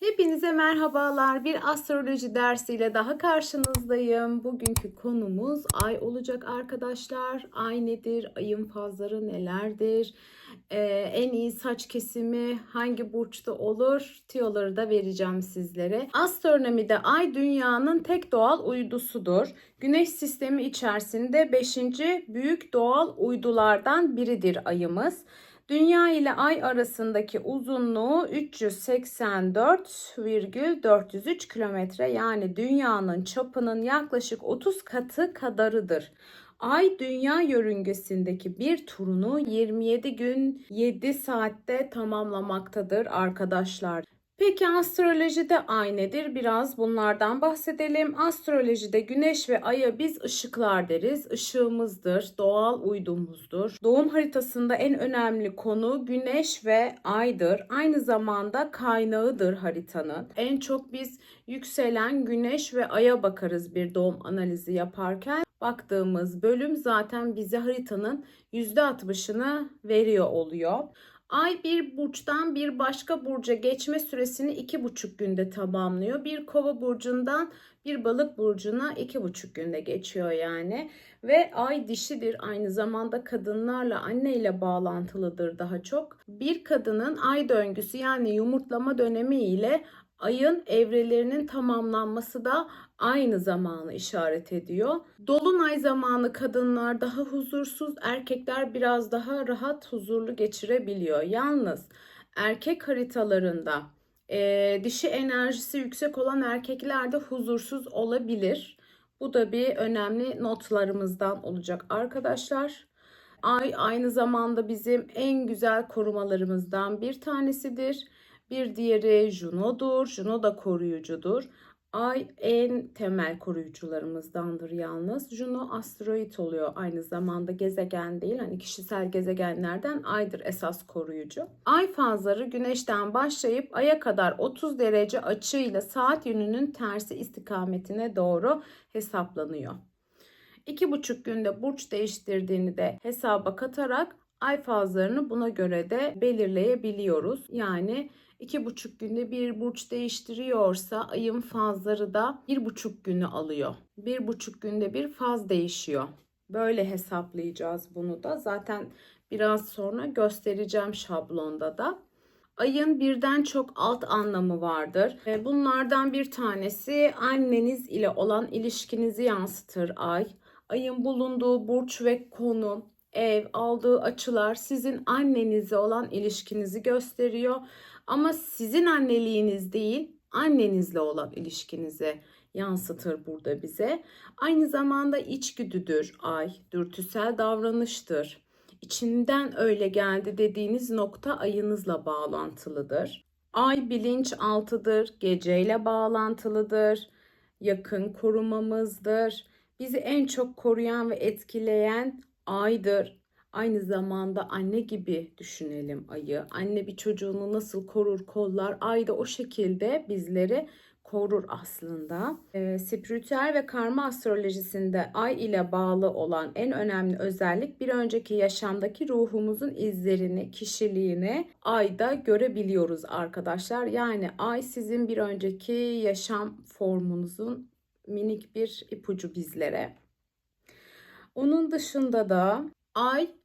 Hepinize merhabalar. Bir astroloji dersiyle daha karşınızdayım. Bugünkü konumuz ay olacak arkadaşlar. Ay nedir? Ayın fazları nelerdir? Ee, en iyi saç kesimi hangi burçta olur? Tiyoları da vereceğim sizlere. Astronomide ay dünyanın tek doğal uydusudur. Güneş sistemi içerisinde 5. büyük doğal uydulardan biridir ayımız. Dünya ile Ay arasındaki uzunluğu 384,403 kilometre yani dünyanın çapının yaklaşık 30 katı kadarıdır. Ay dünya yörüngesindeki bir turunu 27 gün 7 saatte tamamlamaktadır arkadaşlar. Peki astrolojide ay nedir? Biraz bunlardan bahsedelim. Astrolojide güneş ve aya biz ışıklar deriz. Işığımızdır, doğal uydumuzdur. Doğum haritasında en önemli konu güneş ve aydır. Aynı zamanda kaynağıdır haritanın. En çok biz yükselen güneş ve aya bakarız bir doğum analizi yaparken. Baktığımız bölüm zaten bize haritanın %60'ını veriyor oluyor. Ay bir burçtan bir başka burca geçme süresini iki buçuk günde tamamlıyor. Bir kova burcundan bir balık burcuna iki buçuk günde geçiyor yani. Ve ay dişidir aynı zamanda kadınlarla anneyle bağlantılıdır daha çok. Bir kadının ay döngüsü yani yumurtlama dönemi ile ayın evrelerinin tamamlanması da aynı zamanı işaret ediyor. Dolunay zamanı kadınlar daha huzursuz, erkekler biraz daha rahat, huzurlu geçirebiliyor. Yalnız erkek haritalarında e, dişi enerjisi yüksek olan erkekler de huzursuz olabilir. Bu da bir önemli notlarımızdan olacak arkadaşlar. Ay aynı zamanda bizim en güzel korumalarımızdan bir tanesidir. Bir diğeri Juno'dur. Juno da koruyucudur. Ay en temel koruyucularımızdandır yalnız. Juno asteroid oluyor aynı zamanda gezegen değil. Hani kişisel gezegenlerden aydır esas koruyucu. Ay fazları güneşten başlayıp aya kadar 30 derece açıyla saat yönünün tersi istikametine doğru hesaplanıyor. İki buçuk günde burç değiştirdiğini de hesaba katarak ay fazlarını buna göre de belirleyebiliyoruz. Yani iki buçuk günde bir burç değiştiriyorsa ayın fazları da bir buçuk günü alıyor. Bir buçuk günde bir faz değişiyor. Böyle hesaplayacağız bunu da. Zaten biraz sonra göstereceğim şablonda da. Ayın birden çok alt anlamı vardır. Bunlardan bir tanesi anneniz ile olan ilişkinizi yansıtır ay. Ayın bulunduğu burç ve konum, ev, aldığı açılar sizin annenizle olan ilişkinizi gösteriyor. Ama sizin anneliğiniz değil, annenizle olan ilişkinizi yansıtır burada bize. Aynı zamanda içgüdüdür ay, dürtüsel davranıştır. İçinden öyle geldi dediğiniz nokta ayınızla bağlantılıdır. Ay bilinç altıdır, geceyle bağlantılıdır, yakın korumamızdır. Bizi en çok koruyan ve etkileyen aydır. Aynı zamanda anne gibi düşünelim ayı. Anne bir çocuğunu nasıl korur, kollar. Ay da o şekilde bizleri korur aslında. E, spiritüel ve karma astrolojisinde ay ile bağlı olan en önemli özellik bir önceki yaşamdaki ruhumuzun izlerini, kişiliğini ayda görebiliyoruz arkadaşlar. Yani ay sizin bir önceki yaşam formunuzun minik bir ipucu bizlere. Onun dışında da ay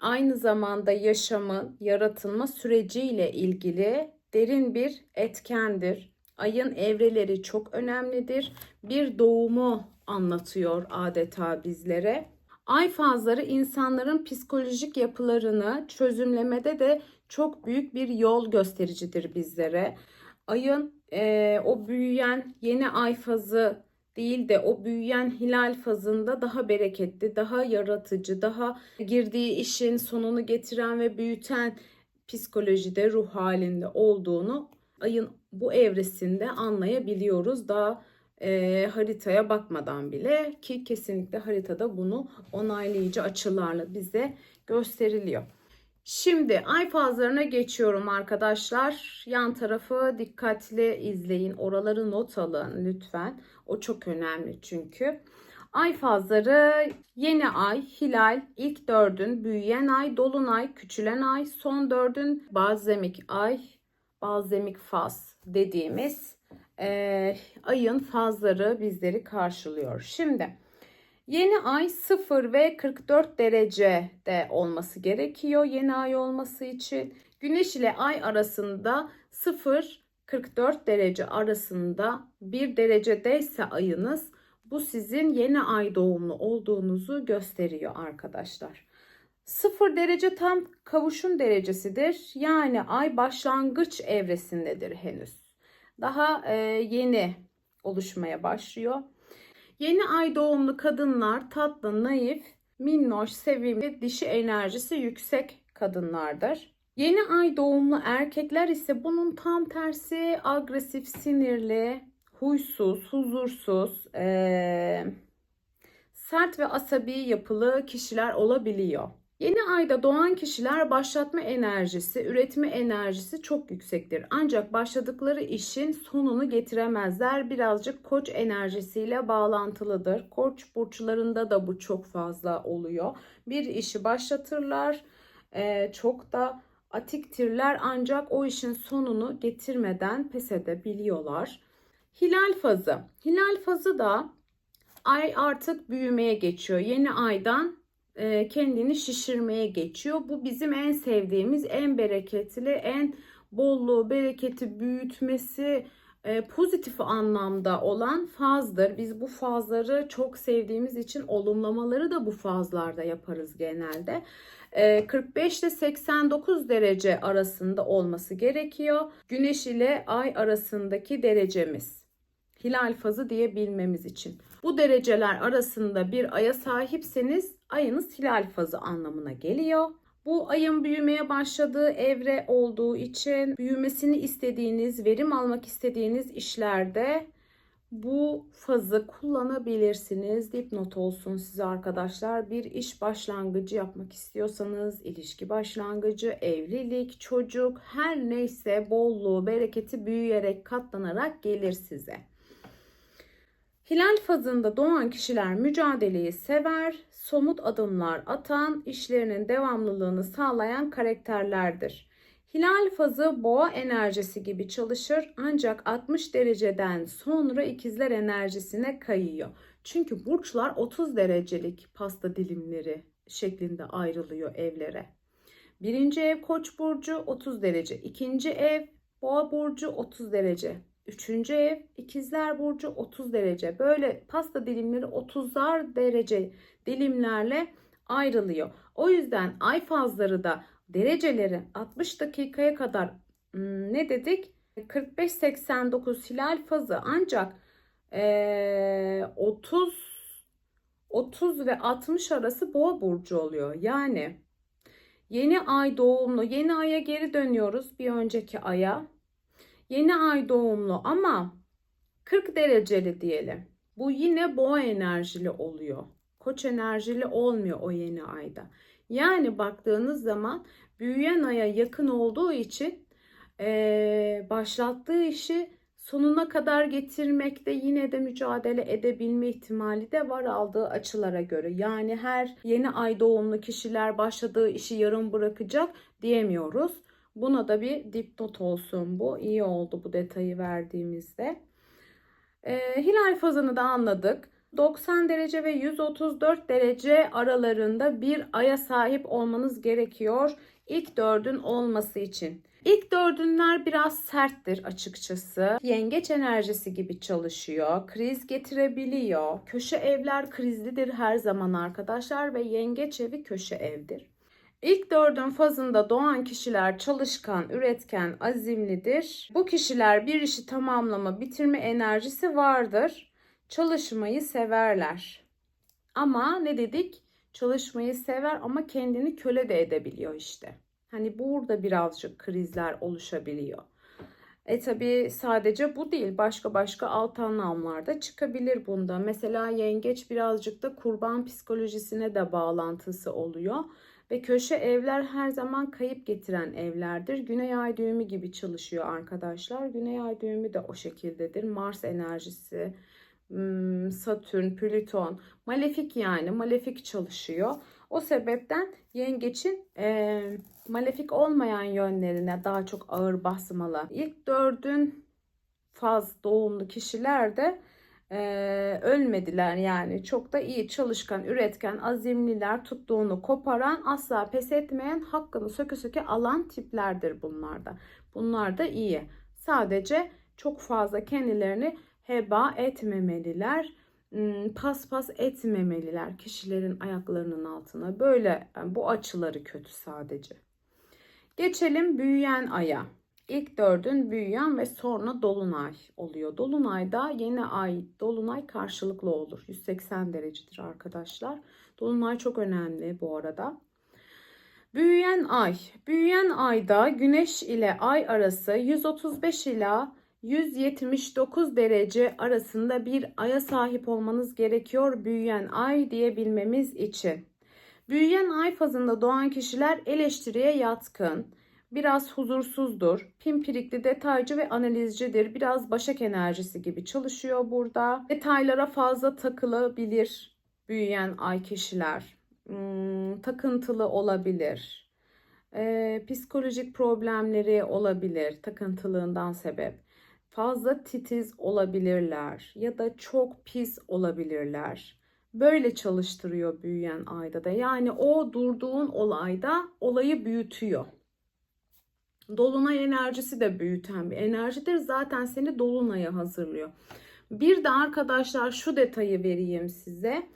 aynı zamanda yaşamın yaratılma süreciyle ilgili derin bir etkendir. Ayın evreleri çok önemlidir. Bir doğumu anlatıyor adeta bizlere. Ay fazları insanların psikolojik yapılarını çözümlemede de çok büyük bir yol göstericidir bizlere. Ayın e, o büyüyen yeni ay fazı değil de o büyüyen hilal fazında daha bereketli, daha yaratıcı, daha girdiği işin sonunu getiren ve büyüten psikolojide ruh halinde olduğunu ayın bu evresinde anlayabiliyoruz. Daha e, haritaya bakmadan bile ki kesinlikle haritada bunu onaylayıcı açılarla bize gösteriliyor. Şimdi ay fazlarına geçiyorum arkadaşlar. Yan tarafı dikkatli izleyin. Oraları not alın lütfen. O çok önemli çünkü. Ay fazları yeni ay, hilal, ilk dördün büyüyen ay, dolunay, küçülen ay, son dördün bazemik ay, balzemik faz dediğimiz e, ayın fazları bizleri karşılıyor. Şimdi yeni ay 0 ve 44 derecede olması gerekiyor yeni ay olması için. Güneş ile ay arasında 0 44 derece arasında bir derecedeyse ayınız bu sizin yeni ay doğumlu olduğunuzu gösteriyor arkadaşlar. 0 derece tam kavuşum derecesidir. Yani ay başlangıç evresindedir henüz. Daha yeni oluşmaya başlıyor. Yeni ay doğumlu kadınlar tatlı, naif, minnoş, sevimli, dişi enerjisi yüksek kadınlardır. Yeni ay doğumlu erkekler ise bunun tam tersi agresif, sinirli, huysuz, huzursuz, eee, sert ve asabi yapılı kişiler olabiliyor. Yeni ayda doğan kişiler başlatma enerjisi, üretme enerjisi çok yüksektir. Ancak başladıkları işin sonunu getiremezler. Birazcık koç enerjisiyle bağlantılıdır. Koç burçlarında da bu çok fazla oluyor. Bir işi başlatırlar, eee, çok da atiktirler ancak o işin sonunu getirmeden pes edebiliyorlar. Hilal fazı. Hilal fazı da ay artık büyümeye geçiyor. Yeni aydan e, kendini şişirmeye geçiyor. Bu bizim en sevdiğimiz, en bereketli, en bolluğu, bereketi büyütmesi e, pozitif anlamda olan fazdır. Biz bu fazları çok sevdiğimiz için olumlamaları da bu fazlarda yaparız genelde. E, 45 ile 89 derece arasında olması gerekiyor. Güneş ile ay arasındaki derecemiz. Hilal fazı diyebilmemiz için. Bu dereceler arasında bir aya sahipseniz ayınız hilal fazı anlamına geliyor. Bu ayın büyümeye başladığı evre olduğu için büyümesini istediğiniz, verim almak istediğiniz işlerde bu fazı kullanabilirsiniz. Dipnot olsun size arkadaşlar. Bir iş başlangıcı yapmak istiyorsanız, ilişki başlangıcı, evlilik, çocuk her neyse bolluğu, bereketi büyüyerek, katlanarak gelir size. Hilal fazında doğan kişiler mücadeleyi sever, somut adımlar atan, işlerinin devamlılığını sağlayan karakterlerdir. Hilal fazı boğa enerjisi gibi çalışır ancak 60 dereceden sonra ikizler enerjisine kayıyor. Çünkü burçlar 30 derecelik pasta dilimleri şeklinde ayrılıyor evlere. Birinci ev koç burcu 30 derece, ikinci ev boğa burcu 30 derece, Üçüncü ev ikizler burcu 30 derece. Böyle pasta dilimleri 30'ar derece dilimlerle ayrılıyor. O yüzden ay fazları da dereceleri 60 dakikaya kadar hmm, ne dedik? 45-89 hilal fazı ancak ee, 30 30 ve 60 arası boğa burcu oluyor. Yani yeni ay doğumlu yeni aya geri dönüyoruz bir önceki aya. Yeni ay doğumlu ama 40 dereceli diyelim. Bu yine boğa enerjili oluyor. Koç enerjili olmuyor o yeni ayda. Yani baktığınız zaman büyüyen aya yakın olduğu için ee, başlattığı işi sonuna kadar getirmekte yine de mücadele edebilme ihtimali de var aldığı açılara göre. Yani her yeni ay doğumlu kişiler başladığı işi yarım bırakacak diyemiyoruz. Buna da bir dipnot olsun bu. İyi oldu bu detayı verdiğimizde. Ee, hilal fazını da anladık. 90 derece ve 134 derece aralarında bir aya sahip olmanız gerekiyor. İlk dördün olması için. İlk dördünler biraz serttir açıkçası. Yengeç enerjisi gibi çalışıyor. Kriz getirebiliyor. Köşe evler krizlidir her zaman arkadaşlar ve yengeç evi köşe evdir. İlk dördün fazında doğan kişiler çalışkan, üretken, azimlidir. Bu kişiler bir işi tamamlama, bitirme enerjisi vardır. Çalışmayı severler. Ama ne dedik? Çalışmayı sever ama kendini köle de edebiliyor işte. Hani burada birazcık krizler oluşabiliyor. E tabi sadece bu değil başka başka alt anlamlarda çıkabilir bunda. Mesela yengeç birazcık da kurban psikolojisine de bağlantısı oluyor. Ve köşe evler her zaman kayıp getiren evlerdir. Güney ay düğümü gibi çalışıyor arkadaşlar. Güney ay düğümü de o şekildedir. Mars enerjisi, hmm, Satürn, Plüton, malefik yani malefik çalışıyor. O sebepten yengeçin e, malefik olmayan yönlerine daha çok ağır basmalı. İlk dördün faz doğumlu kişiler de e, ölmediler yani. Çok da iyi çalışkan üretken azimliler tuttuğunu koparan asla pes etmeyen hakkını söke söke alan tiplerdir bunlarda bunlar da iyi. Sadece çok fazla kendilerini heba etmemeliler paspas etmemeliler kişilerin ayaklarının altına. Böyle bu açıları kötü sadece. Geçelim büyüyen aya İlk dördün büyüyen ve sonra dolunay oluyor. Dolunayda yeni ay, dolunay karşılıklı olur. 180 derecedir arkadaşlar. Dolunay çok önemli bu arada. Büyüyen ay. Büyüyen ayda güneş ile ay arası 135 ila 179 derece arasında bir aya sahip olmanız gerekiyor büyüyen ay diyebilmemiz için. Büyüyen ay fazında doğan kişiler eleştiriye yatkın, Biraz huzursuzdur. Pimpirikli, detaycı ve analizcidir. Biraz başak enerjisi gibi çalışıyor burada. Detaylara fazla takılabilir büyüyen ay kişiler. Hmm, takıntılı olabilir. Ee, psikolojik problemleri olabilir takıntılığından sebep. Fazla titiz olabilirler ya da çok pis olabilirler. Böyle çalıştırıyor büyüyen ayda da. Yani o durduğun olayda olayı büyütüyor. Dolunay enerjisi de büyüten bir enerjidir. Zaten seni dolunaya hazırlıyor. Bir de arkadaşlar şu detayı vereyim size.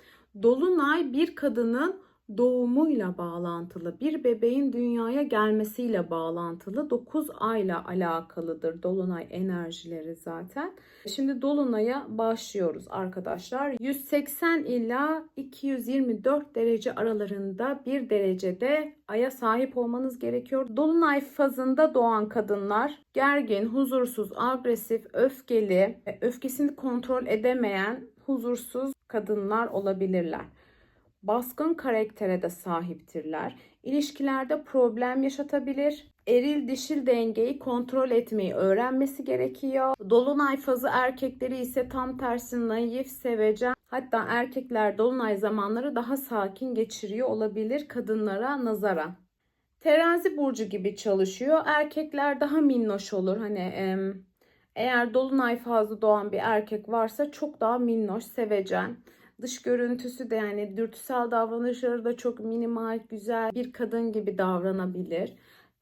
Dolunay bir kadının doğumuyla bağlantılı, bir bebeğin dünyaya gelmesiyle bağlantılı 9 ayla alakalıdır dolunay enerjileri zaten. Şimdi dolunaya başlıyoruz arkadaşlar. 180 ila 224 derece aralarında bir derecede aya sahip olmanız gerekiyor. Dolunay fazında doğan kadınlar gergin, huzursuz, agresif, öfkeli, öfkesini kontrol edemeyen, huzursuz kadınlar olabilirler baskın karaktere de sahiptirler. İlişkilerde problem yaşatabilir. Eril dişil dengeyi kontrol etmeyi öğrenmesi gerekiyor. Dolunay fazı erkekleri ise tam tersi naif, sevecen. Hatta erkekler dolunay zamanları daha sakin geçiriyor olabilir kadınlara nazaran. Terazi burcu gibi çalışıyor. Erkekler daha minnoş olur. Hani eğer dolunay fazla doğan bir erkek varsa çok daha minnoş, sevecen. Dış görüntüsü de yani dürtüsel davranışları da çok minimal, güzel bir kadın gibi davranabilir.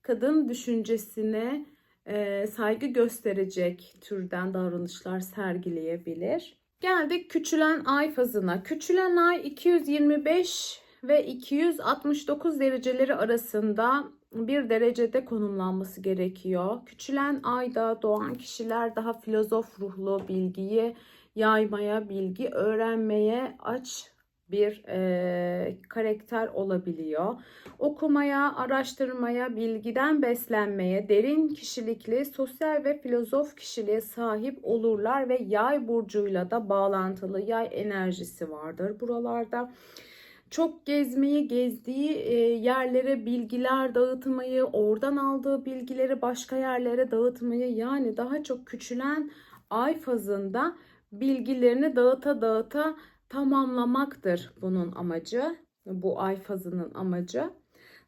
Kadın düşüncesine e, saygı gösterecek türden davranışlar sergileyebilir. Geldik küçülen ay fazına. Küçülen ay 225 ve 269 dereceleri arasında bir derecede konumlanması gerekiyor. Küçülen ayda doğan kişiler daha filozof ruhlu bilgiyi yaymaya, bilgi öğrenmeye aç bir e, karakter olabiliyor. Okumaya, araştırmaya, bilgiden beslenmeye, derin kişilikli, sosyal ve filozof kişiliğe sahip olurlar ve yay burcuyla da bağlantılı yay enerjisi vardır buralarda. Çok gezmeyi, gezdiği yerlere bilgiler dağıtmayı, oradan aldığı bilgileri başka yerlere dağıtmayı yani daha çok küçülen ay fazında bilgilerini dağıta dağıta tamamlamaktır bunun amacı. Bu ay fazının amacı.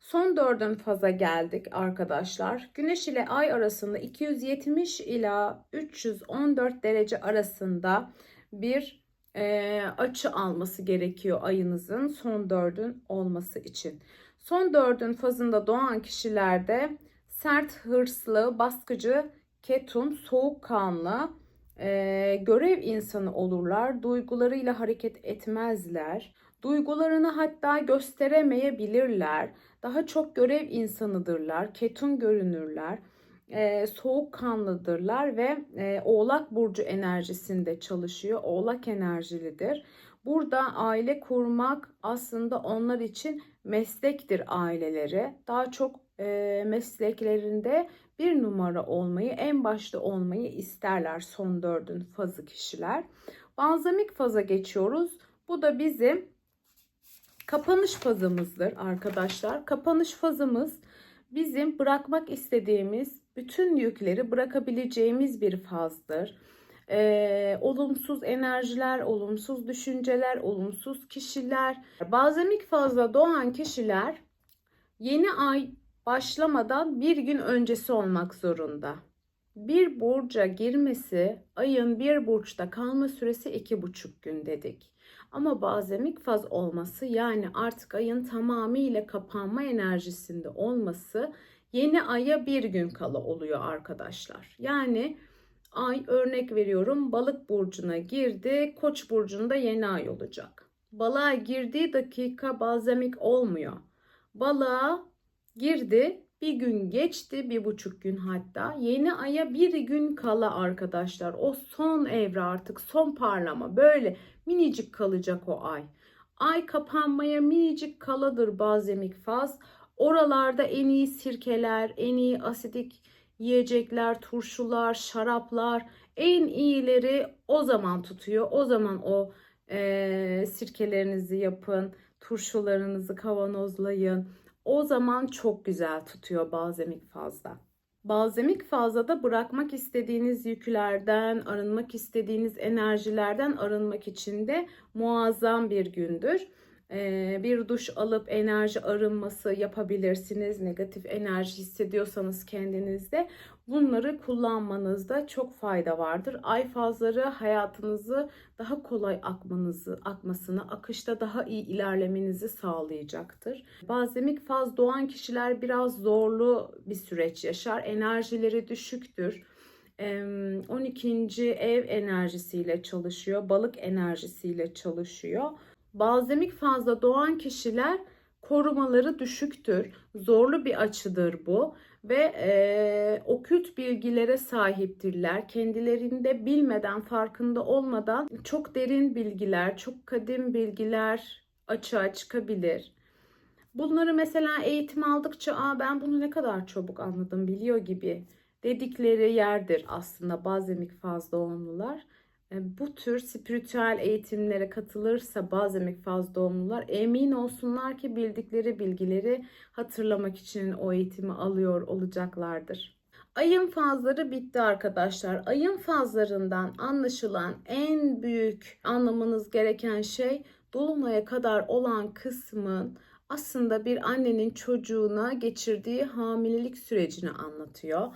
Son dördün faza geldik arkadaşlar. Güneş ile ay arasında 270 ila 314 derece arasında bir e, açı alması gerekiyor ayınızın son dördün olması için. Son dördün fazında doğan kişilerde sert, hırslı, baskıcı, ketum, soğukkanlı, e, görev insanı olurlar. Duygularıyla hareket etmezler. Duygularını hatta gösteremeyebilirler. Daha çok görev insanıdırlar. Ketum görünürler. E, soğukkanlıdırlar ve e, Oğlak burcu enerjisinde çalışıyor. Oğlak enerjilidir. Burada aile kurmak aslında onlar için meslektir aileleri. Daha çok e, mesleklerinde bir numara olmayı, en başta olmayı isterler son dördün fazı kişiler. Balzamik faza geçiyoruz. Bu da bizim kapanış fazımızdır arkadaşlar. Kapanış fazımız bizim bırakmak istediğimiz bütün yükleri bırakabileceğimiz bir fazdır. Ee, olumsuz enerjiler, olumsuz düşünceler, olumsuz kişiler. Bazemik fazla doğan kişiler yeni ay başlamadan bir gün öncesi olmak zorunda. Bir burca girmesi ayın bir burçta kalma süresi iki buçuk gün dedik. Ama bazemik faz olması yani artık ayın tamamıyla kapanma enerjisinde olması yeni aya bir gün kala oluyor arkadaşlar. Yani ay örnek veriyorum balık burcuna girdi koç burcunda yeni ay olacak. Balığa girdiği dakika bazemik olmuyor. Balığa girdi bir gün geçti bir buçuk gün hatta yeni aya bir gün kala arkadaşlar o son evre artık son parlama böyle minicik kalacak o ay. Ay kapanmaya minicik kaladır bazemik faz. Oralarda en iyi sirkeler, en iyi asidik yiyecekler, turşular, şaraplar en iyileri o zaman tutuyor. O zaman o e, sirkelerinizi yapın, turşularınızı kavanozlayın. O zaman çok güzel tutuyor balzamik fazla. Balzamik fazlada bırakmak istediğiniz yüklerden, arınmak istediğiniz enerjilerden arınmak için de muazzam bir gündür. Ee, bir duş alıp enerji arınması yapabilirsiniz. Negatif enerji hissediyorsanız kendinizde bunları kullanmanızda çok fayda vardır. Ay fazları hayatınızı daha kolay akmanızı, akmasını, akışta daha iyi ilerlemenizi sağlayacaktır. Bazemik faz doğan kişiler biraz zorlu bir süreç yaşar. Enerjileri düşüktür. 12. ev enerjisiyle çalışıyor, balık enerjisiyle çalışıyor. Balzamik fazla doğan kişiler korumaları düşüktür. Zorlu bir açıdır bu ve e, okült bilgilere sahiptirler. Kendilerinde bilmeden, farkında olmadan çok derin bilgiler, çok kadim bilgiler açığa çıkabilir. Bunları mesela eğitim aldıkça Aa, ben bunu ne kadar çabuk anladım biliyor gibi dedikleri yerdir aslında bazemik faz doğumlular. E, bu tür spiritüel eğitimlere katılırsa bazı emek faz doğumlular emin olsunlar ki bildikleri bilgileri hatırlamak için o eğitimi alıyor olacaklardır. Ayın fazları bitti arkadaşlar. Ayın fazlarından anlaşılan en büyük anlamanız gereken şey dolunaya kadar olan kısmın aslında bir annenin çocuğuna geçirdiği hamilelik sürecini anlatıyor.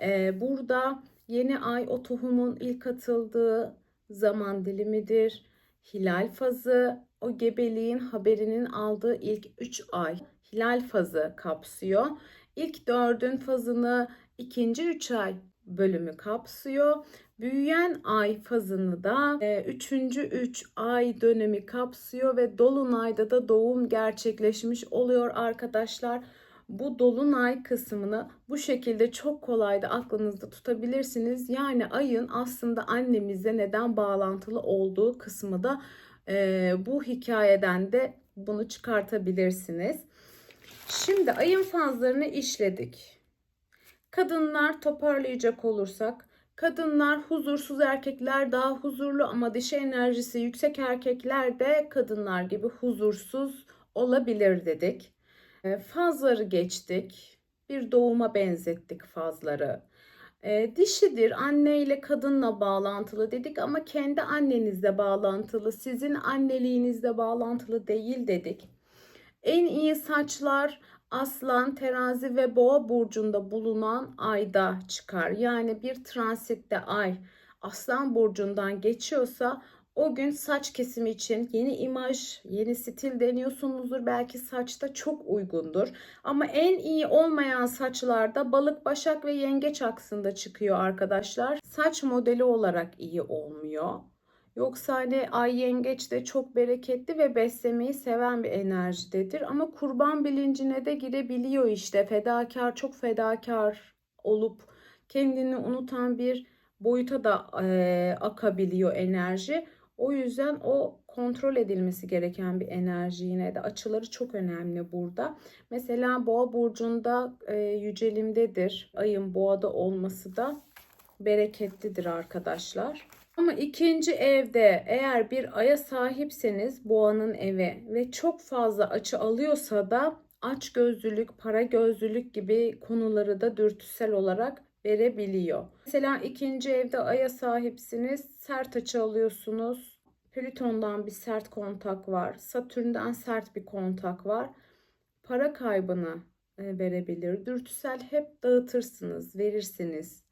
Ee, burada yeni ay o tohumun ilk atıldığı zaman dilimidir. Hilal fazı o gebeliğin haberinin aldığı ilk 3 ay hilal fazı kapsıyor. İlk dördün fazını ikinci 3 ay bölümü kapsıyor. Büyüyen ay fazını da 3. E, 3 ay dönemi kapsıyor ve dolunayda da doğum gerçekleşmiş oluyor arkadaşlar bu dolunay kısmını bu şekilde çok kolay da aklınızda tutabilirsiniz. Yani ayın aslında annemizle neden bağlantılı olduğu kısmı da e, bu hikayeden de bunu çıkartabilirsiniz. Şimdi ayın fazlarını işledik. Kadınlar toparlayacak olursak Kadınlar huzursuz erkekler daha huzurlu ama dişi enerjisi yüksek erkekler de kadınlar gibi huzursuz olabilir dedik. Ee, fazları geçtik. Bir doğuma benzettik fazları. E, dişidir, anne ile kadınla bağlantılı dedik ama kendi annenizle bağlantılı, sizin anneliğinizle bağlantılı değil dedik. En iyi saçlar aslan, terazi ve boğa burcunda bulunan ayda çıkar. Yani bir transitte ay aslan burcundan geçiyorsa o gün saç kesimi için yeni imaj, yeni stil deniyorsunuzdur. Belki saçta çok uygundur. Ama en iyi olmayan saçlarda balık, başak ve yengeç aksında çıkıyor arkadaşlar. Saç modeli olarak iyi olmuyor. Yoksa hani ay yengeç de çok bereketli ve beslemeyi seven bir enerjidedir. Ama kurban bilincine de girebiliyor işte. Fedakar, çok fedakar olup kendini unutan bir boyuta da e, akabiliyor enerji. O yüzden o kontrol edilmesi gereken bir enerji yine de açıları çok önemli burada. Mesela boğa burcunda e, yücelimdedir. Ayın boğada olması da bereketlidir arkadaşlar. Ama ikinci evde eğer bir aya sahipseniz boğanın evi ve çok fazla açı alıyorsa da aç gözlülük, para gözlülük gibi konuları da dürtüsel olarak verebiliyor. Mesela ikinci evde aya sahipsiniz. Sert açı alıyorsunuz. Plüton'dan bir sert kontak var. Satürn'den sert bir kontak var. Para kaybını e, verebilir. Dürtüsel hep dağıtırsınız, verirsiniz.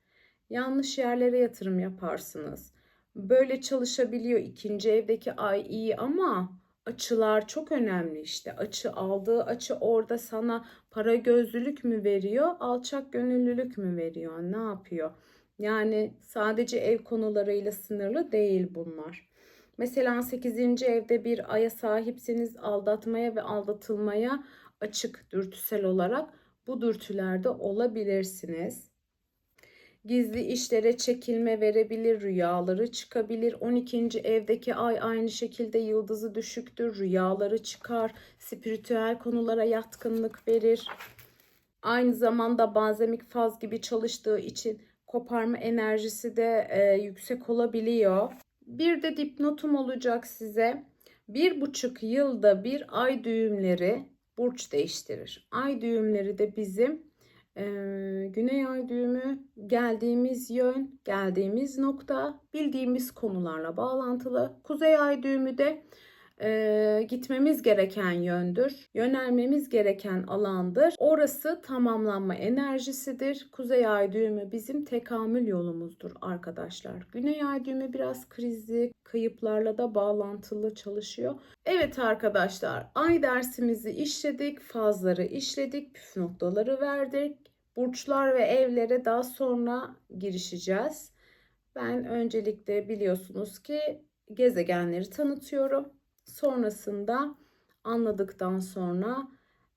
Yanlış yerlere yatırım yaparsınız. Böyle çalışabiliyor ikinci evdeki ay iyi ama açılar çok önemli işte. Açı aldığı açı orada sana para gözlülük mü veriyor, alçak gönüllülük mü veriyor, ne yapıyor? Yani sadece ev konularıyla sınırlı değil bunlar. Mesela 8. evde bir aya sahipseniz aldatmaya ve aldatılmaya açık dürtüsel olarak bu dürtülerde olabilirsiniz. Gizli işlere çekilme verebilir, rüyaları çıkabilir. 12. evdeki ay aynı şekilde yıldızı düşüktür, rüyaları çıkar, spiritüel konulara yatkınlık verir. Aynı zamanda bazemik faz gibi çalıştığı için koparma enerjisi de e, yüksek olabiliyor. Bir de dipnotum olacak size. Bir buçuk yılda bir ay düğümleri burç değiştirir. Ay düğümleri de bizim güney ay düğümü geldiğimiz yön, geldiğimiz nokta, bildiğimiz konularla bağlantılı. Kuzey ay düğümü de e, gitmemiz gereken yöndür. Yönelmemiz gereken alandır. Orası tamamlanma enerjisidir. Kuzey ay düğümü bizim tekamül yolumuzdur arkadaşlar. Güney ay düğümü biraz krizli, kayıplarla da bağlantılı çalışıyor. Evet arkadaşlar, ay dersimizi işledik, fazları işledik, püf noktaları verdik. Burçlar ve evlere daha sonra girişeceğiz. Ben öncelikle biliyorsunuz ki gezegenleri tanıtıyorum. Sonrasında anladıktan sonra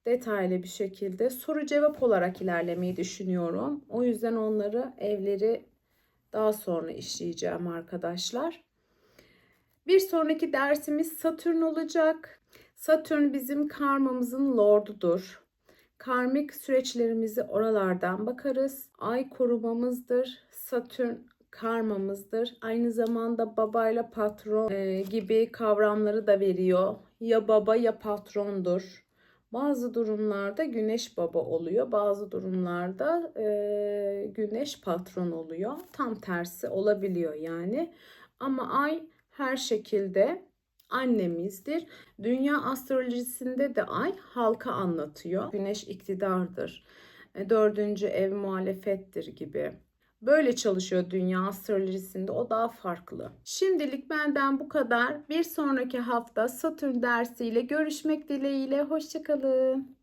detaylı bir şekilde soru cevap olarak ilerlemeyi düşünüyorum. O yüzden onları evleri daha sonra işleyeceğim arkadaşlar. Bir sonraki dersimiz Satürn olacak. Satürn bizim karmamızın lordudur. Karmik süreçlerimizi oralardan bakarız. Ay korumamızdır. Satürn karmamızdır. Aynı zamanda babayla patron e, gibi kavramları da veriyor. Ya baba ya patrondur. Bazı durumlarda güneş baba oluyor. Bazı durumlarda e, güneş patron oluyor. Tam tersi olabiliyor yani. Ama ay her şekilde annemizdir. Dünya astrolojisinde de ay halka anlatıyor. Güneş iktidardır. E, Dördüncü ev muhalefettir gibi. Böyle çalışıyor dünya astrolojisinde. O daha farklı. Şimdilik benden bu kadar. Bir sonraki hafta Satürn dersiyle görüşmek dileğiyle. Hoşçakalın.